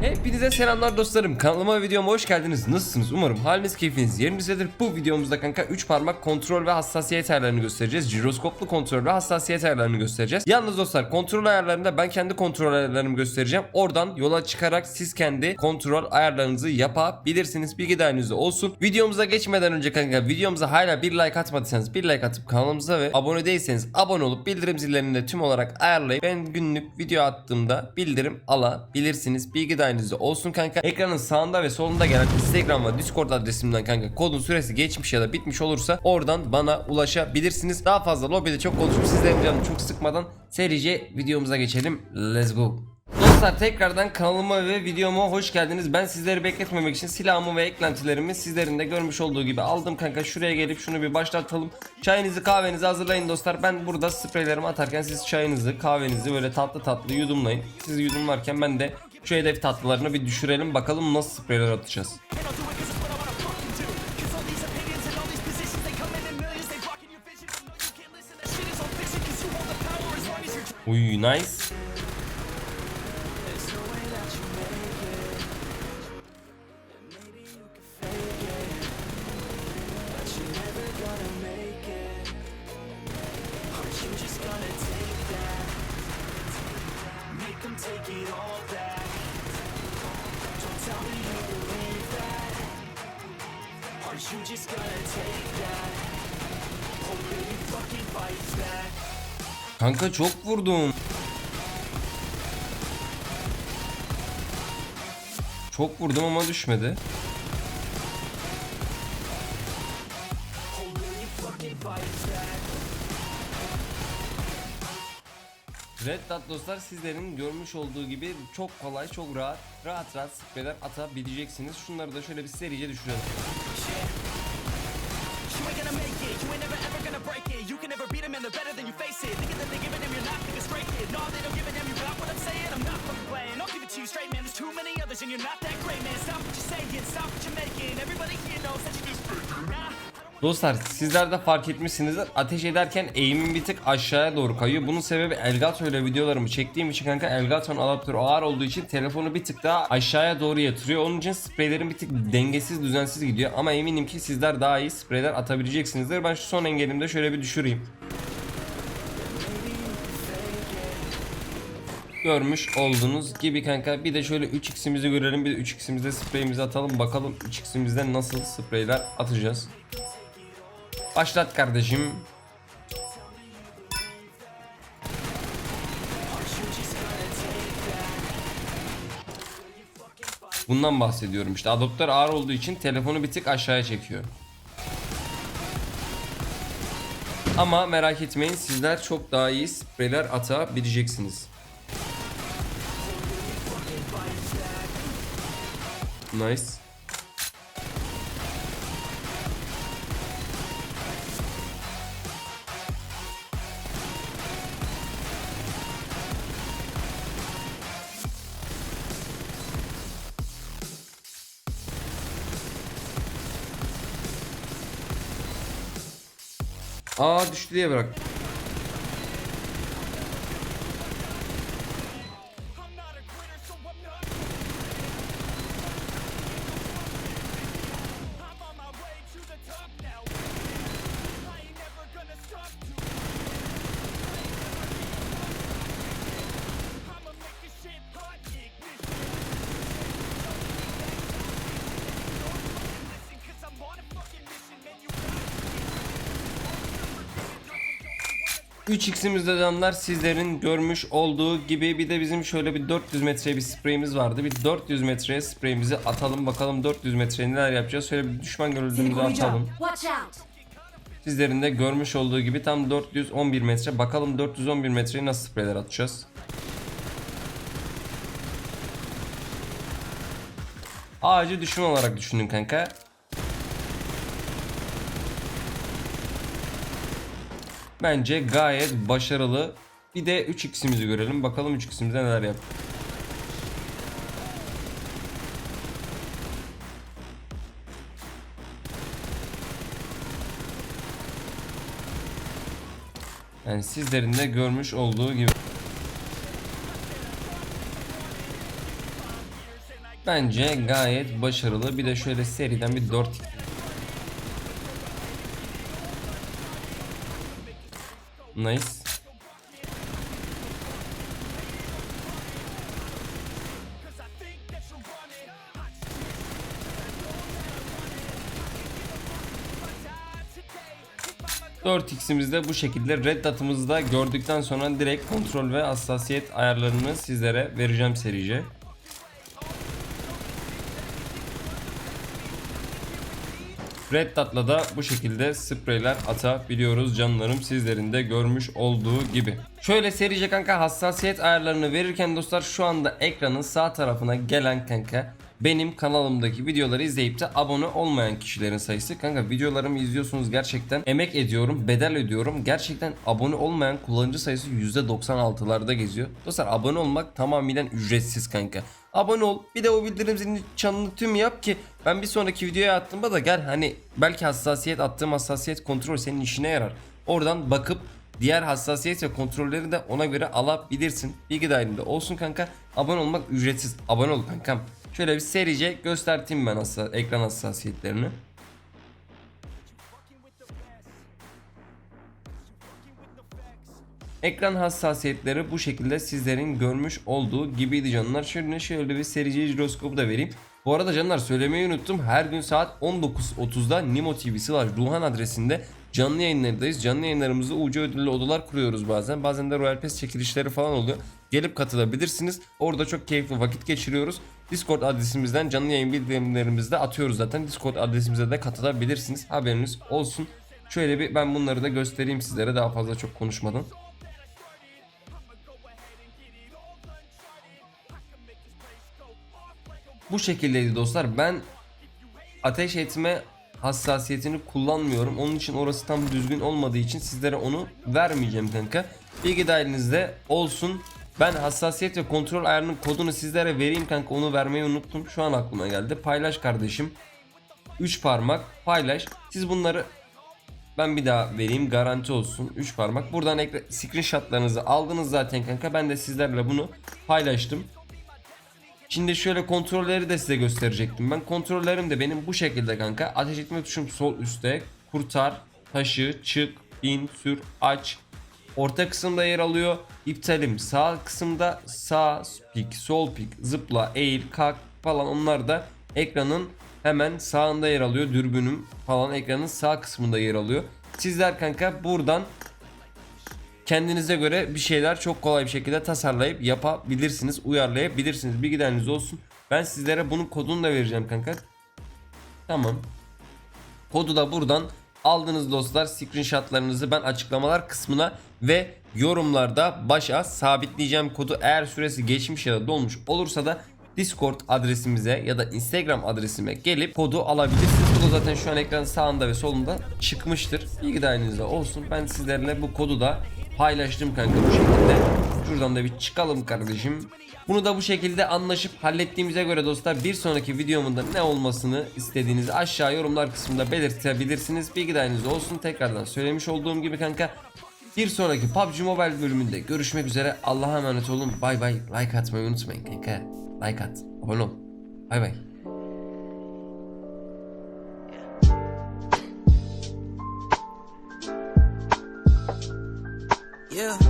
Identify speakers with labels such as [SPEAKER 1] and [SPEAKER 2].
[SPEAKER 1] Hepinize selamlar dostlarım. Kanalıma ve videoma hoş geldiniz. Nasılsınız? Umarım haliniz keyfiniz yerinizdedir. Bu videomuzda kanka 3 parmak kontrol ve hassasiyet ayarlarını göstereceğiz. Jiroskoplu kontrol ve hassasiyet ayarlarını göstereceğiz. Yalnız dostlar kontrol ayarlarında ben kendi kontrol ayarlarımı göstereceğim. Oradan yola çıkarak siz kendi kontrol ayarlarınızı yapabilirsiniz. Bilgi dahilinizde olsun. Videomuza geçmeden önce kanka videomuza hala bir like atmadıysanız bir like atıp kanalımıza ve abone değilseniz abone olup bildirim zillerini de tüm olarak ayarlayıp ben günlük video attığımda bildirim alabilirsiniz. Bilgi dahilinizde olsun kanka. Ekranın sağında ve solunda gelen Instagram ve Discord adresimden kanka kodun süresi geçmiş ya da bitmiş olursa oradan bana ulaşabilirsiniz. Daha fazla lobide çok konuşup sizlerin canını çok sıkmadan serice videomuza geçelim. Let's go. Dostlar tekrardan kanalıma ve videoma hoş geldiniz. Ben sizleri bekletmemek için silahımı ve eklentilerimi sizlerin de görmüş olduğu gibi aldım kanka. Şuraya gelip şunu bir başlatalım. Çayınızı kahvenizi hazırlayın dostlar. Ben burada spreylerimi atarken siz çayınızı kahvenizi böyle tatlı tatlı yudumlayın. Siz yudumlarken ben de şu hedef tatlılarını bir düşürelim. Bakalım nasıl spreyler atacağız. Uy nice.
[SPEAKER 2] Take it all back. Tell me you believe that. Are you just gonna take that? Or will you fucking fight back?
[SPEAKER 1] Kanka çok vurdum. Çok vurdum ama düşmedi. Red Dot dostlar sizlerin görmüş olduğu gibi çok kolay, çok rahat, rahat rahat spreyler atabileceksiniz. Şunları da şöyle bir serice düşürelim. Dostlar sizler de fark etmişsinizdir. Ateş ederken eğimim bir tık aşağıya doğru kayıyor. Bunun sebebi Elgato ile videolarımı çektiğim için kanka Elgato'nun adaptörü ağır olduğu için telefonu bir tık daha aşağıya doğru yatırıyor. Onun için spreylerim bir tık dengesiz düzensiz gidiyor. Ama eminim ki sizler daha iyi spreyler atabileceksinizdir. Ben şu son engelimi de şöyle bir düşüreyim. Görmüş olduğunuz gibi kanka bir de şöyle 3x'imizi görelim bir de 3x'imizde spreyimizi atalım bakalım 3x'imizde nasıl spreyler atacağız. Başlat kardeşim. Bundan bahsediyorum işte adaptör ağır olduğu için telefonu bir tık aşağıya çekiyor. Ama merak etmeyin sizler çok daha iyi spreyler atabileceksiniz. Nice. Aa düştü diye bırak. 3x'imizde canlar sizlerin görmüş olduğu gibi bir de bizim şöyle bir 400 metreye bir spreyimiz vardı. Bir 400 metreye spreyimizi atalım bakalım 400 metreye neler yapacağız. Şöyle bir düşman görüldüğümüzü atalım. Sizlerin de görmüş olduğu gibi tam 411 metre. Bakalım 411 metreye nasıl spreyler atacağız. Ağacı düşman olarak düşünün kanka. Bence gayet başarılı. Bir de 3x'imizi görelim. Bakalım 3x'imizde neler yap. Yani sizlerin de görmüş olduğu gibi. Bence gayet başarılı. Bir de şöyle seriden bir 4 Nice. Dört x'imiz de bu şekilde red dot'ımızı da gördükten sonra direkt kontrol ve hassasiyet ayarlarını sizlere vereceğim serice. Red Dot'la da bu şekilde spreyler atabiliyoruz canlarım sizlerin de görmüş olduğu gibi. Şöyle serice kanka hassasiyet ayarlarını verirken dostlar şu anda ekranın sağ tarafına gelen kanka benim kanalımdaki videoları izleyip de abone olmayan kişilerin sayısı. Kanka videolarımı izliyorsunuz gerçekten emek ediyorum, bedel ödüyorum. Gerçekten abone olmayan kullanıcı sayısı %96'larda geziyor. Dostlar abone olmak tamamen ücretsiz kanka. Abone ol. Bir de o bildirim zilini çanını tüm yap ki ben bir sonraki videoya attığımda da gel hani belki hassasiyet attığım hassasiyet kontrol senin işine yarar. Oradan bakıp diğer hassasiyet ve kontrolleri de ona göre alabilirsin. Bilgi dahilinde olsun kanka. Abone olmak ücretsiz. Abone ol kankam. Şöyle bir serice göstereyim ben hassa ekran hassasiyetlerini. Ekran hassasiyetleri bu şekilde sizlerin görmüş olduğu gibiydi canlar. Şöyle şöyle bir serici jiroskopu da vereyim. Bu arada canlar söylemeyi unuttum. Her gün saat 19.30'da Nimo TV slash Ruhan adresinde canlı yayınlardayız. Canlı yayınlarımızda UC ödüllü odalar kuruyoruz bazen. Bazen de Royal Pass çekilişleri falan oluyor. Gelip katılabilirsiniz. Orada çok keyifli vakit geçiriyoruz. Discord adresimizden canlı yayın bildirimlerimizi de atıyoruz zaten. Discord adresimize de katılabilirsiniz. Haberiniz olsun. Şöyle bir ben bunları da göstereyim sizlere daha fazla çok konuşmadan. Bu şekildeydi dostlar. Ben ateş etme hassasiyetini kullanmıyorum. Onun için orası tam düzgün olmadığı için sizlere onu vermeyeceğim kanka. Bilgi dahilinizde olsun. Ben hassasiyet ve kontrol ayarının kodunu sizlere vereyim kanka. Onu vermeyi unuttum. Şu an aklıma geldi. Paylaş kardeşim. 3 parmak paylaş. Siz bunları ben bir daha vereyim garanti olsun 3 parmak. Buradan screenshotlarınızı aldınız zaten kanka. Ben de sizlerle bunu paylaştım. Şimdi şöyle kontrolleri de size gösterecektim. Ben kontrollerim de benim bu şekilde kanka. Ateş etme tuşum sol üstte. Kurtar, taşı, çık, in, sür, aç. Orta kısımda yer alıyor. İptalim sağ kısımda sağ pik, sol pik, zıpla, eğil, kalk falan onlar da ekranın hemen sağında yer alıyor. Dürbünüm falan ekranın sağ kısmında yer alıyor. Sizler kanka buradan kendinize göre bir şeyler çok kolay bir şekilde tasarlayıp yapabilirsiniz, uyarlayabilirsiniz. Bilgileriniz olsun. Ben sizlere bunun kodunu da vereceğim kanka. Tamam. Kodu da buradan aldınız dostlar. Screenshotlarınızı ben açıklamalar kısmına ve yorumlarda başa sabitleyeceğim kodu. Eğer süresi geçmiş ya da dolmuş olursa da Discord adresimize ya da Instagram adresime gelip kodu alabilirsiniz. Bu zaten şu an ekranın sağında ve solunda çıkmıştır. Bilgi dahilinizde olsun. Ben sizlerle bu kodu da paylaştım kanka bu şekilde. Şuradan da bir çıkalım kardeşim. Bunu da bu şekilde anlaşıp hallettiğimize göre dostlar bir sonraki videomun da ne olmasını istediğinizi aşağı yorumlar kısmında belirtebilirsiniz. Bilgi dahilinizde olsun. Tekrardan söylemiş olduğum gibi kanka bir sonraki PUBG Mobile bölümünde görüşmek üzere. Allah'a emanet olun. Bay bay. Like atmayı unutmayın kanka. Like at. Abone ol. Bay bay.
[SPEAKER 2] Yeah.